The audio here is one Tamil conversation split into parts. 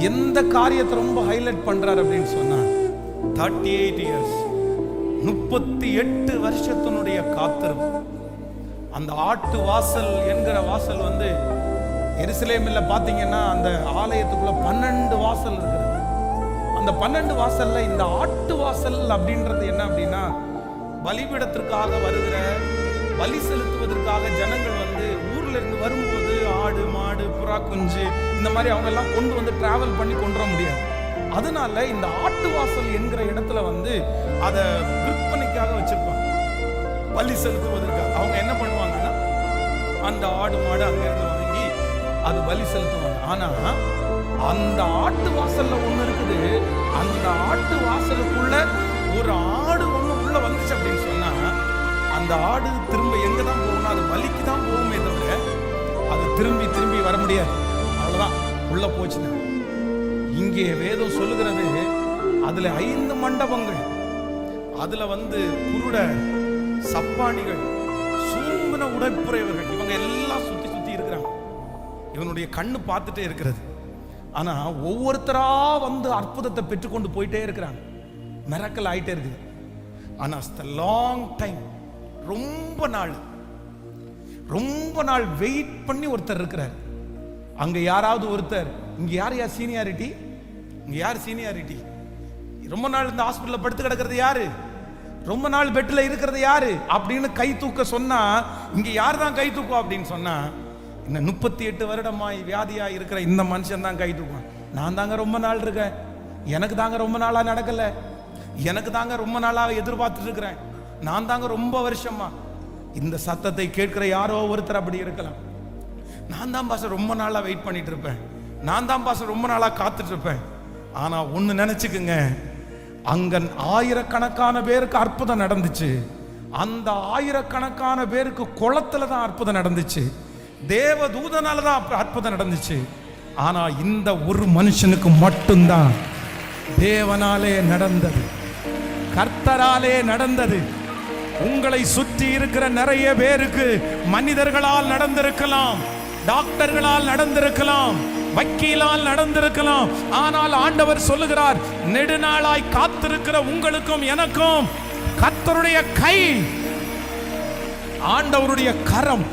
எந்த காரியத்தை ரொம்ப ஹைலைட் பண்றார் அப்படின்னு சொன்னா தேர்ட்டி எயிட் இயர்ஸ் முப்பத்தி எட்டு வருஷத்தினுடைய காத்திருப்பு. அந்த ஆட்டு வாசல் என்கிற வாசல் வந்து எருசலேமில் பார்த்தீங்கன்னா அந்த ஆலயத்துக்குள்ள பன்னெண்டு வாசல் இருக்குது. அந்த பன்னெண்டு வாசல்ல இந்த ஆட்டு வாசல் அப்படின்றது என்ன அப்படின்னா பலிபீடத்திற்காக வருகிற பலி செலுத்துவதற்காக ஜனங்கள் வந்து ஊர்ல இருந்து வரும்போது ஆடு மாடு புறா குஞ்சு இந்த மாதிரி அவங்க எல்லாம் கொண்டு வந்து டிராவல் பண்ணி கொண்டு வர முடியாது. அதனால இந்த ஆட்டு வாசல் என்கிற இடத்துல வந்து அதை விற்பனைக்காக வச்சிருப்பாங்க. பள்ளி செலுத்துவதற்காக. அவங்க என்ன பண்ணுவாங்கன்னா அந்த ஆடு மாடு அங்க இருந்து வாங்கி அது பலி செலுத்துவாங்க. ஆனா அந்த ஆட்டு வாசல்ல ஒண்ணு இருக்குது. அந்த ஆட்டு வாசலுக்குள்ள ஒரு ஆடு ஒண்ணு உள்ள வந்துச்சு அப்படின்னு சொன்னா அந்த ஆடு திரும்ப எங்க தான் போகணும் அது பலிக்கு தான் போகுமே தவிர திரும்பி திரும்பி வர முடியாது. அவ்வளோதான் உள்ள போச்சுன்னா. இங்கே வேதம் சொல்லுகிறது அதுல ஐந்து மண்டபங்கள் அதுல வந்து குருட சப்பானிகள் சூம்பின உடற்புறையவர்கள் இவங்க எல்லாம் சுத்தி சுத்தி இருக்கிறாங்க. இவனுடைய கண்ணு பார்த்துட்டே இருக்கிறது. ஆனா ஒவ்வொருத்தரா வந்து அற்புதத்தை பெற்றுக்கொண்டு போயிட்டே இருக்கிறாங்க. மிரக்கல் ஆயிட்டே இருக்குது. ஆனா லாங் டைம் ரொம்ப நாள். ரொம்ப நாள் வெயிட் பண்ணி ஒருத்தர் இருக்கிறார். அங்க யாராவது ஒருத்தர் இங்க யார் யார் சீனியாரிட்டி இங்க யார் சீனியாரிட்டி ரொம்ப நாள் இந்த ஹாஸ்பிட்டலில் படுத்து கிடக்கிறது யாரு? ரொம்ப நாள் பெட்டில் இருக்கிறது யாரு? அப்படின்னு கை தூக்க சொன்னா இங்க யார் தான் கை தூக்கும் அப்படின்னு சொன்னா இந்த முப்பத்தி எட்டு வருடமாய் வியாதியா இருக்கிற இந்த மனுஷன் தான் கை தூக்குவான். நான் தாங்க ரொம்ப நாள் இருக்கேன். எனக்கு தாங்க ரொம்ப நாளா நடக்கல. எனக்கு தாங்க ரொம்ப நாளாக எதிர்பார்த்துட்டு இருக்கிறேன். நான் தாங்க ரொம்ப வருஷமா இந்த சத்தத்தை கேட்கிற யாரோ ஒருத்தர் அப்படி இருக்கலாம். நான் தான் பாச ரொம்ப நாளாக வெயிட் பண்ணிட்டு இருப்பேன். நான் தான் பாச ரொம்ப நாளாக காத்துட்டு இருப்பேன். ஆனால் ஒன்று நினச்சிக்குங்க. அங்க ஆயிரக்கணக்கான பேருக்கு அற்புதம் நடந்துச்சு. அந்த ஆயிரக்கணக்கான பேருக்கு குளத்துல தான் அற்புதம் நடந்துச்சு. தேவ தூதனால தான் அற்புதம் நடந்துச்சு. ஆனா இந்த ஒரு மனுஷனுக்கு மட்டும்தான் தேவனாலே நடந்தது. கர்த்தராலே நடந்தது. உங்களை சுற்றி இருக்கிற நிறைய பேருக்கு மனிதர்களால் நடந்திருக்கலாம் டாக்டர்களால் நடந்திருக்கலாம் வக்கீலால் நடந்திருக்கலாம். ஆனால் ஆண்டவர் சொல்லுகிறார் நெடுநாளாய் காத்திருக்கிற உங்களுக்கும் எனக்கும் கத்தருடைய கை. ஆண்டவருடைய கரம்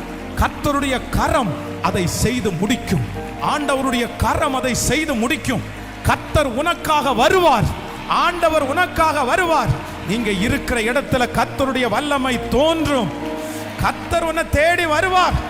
கர்த்தருடைய கரம் அதை செய்து முடிக்கும். ஆண்டவருடைய கரம் அதை செய்து முடிக்கும். கத்தர் உனக்காக வருவார். ஆண்டவர் உனக்காக வருவார். நீங்க இருக்கிற இடத்துல கத்தருடைய வல்லமை தோன்றும். கத்தர் உன்னை தேடி வருவார்.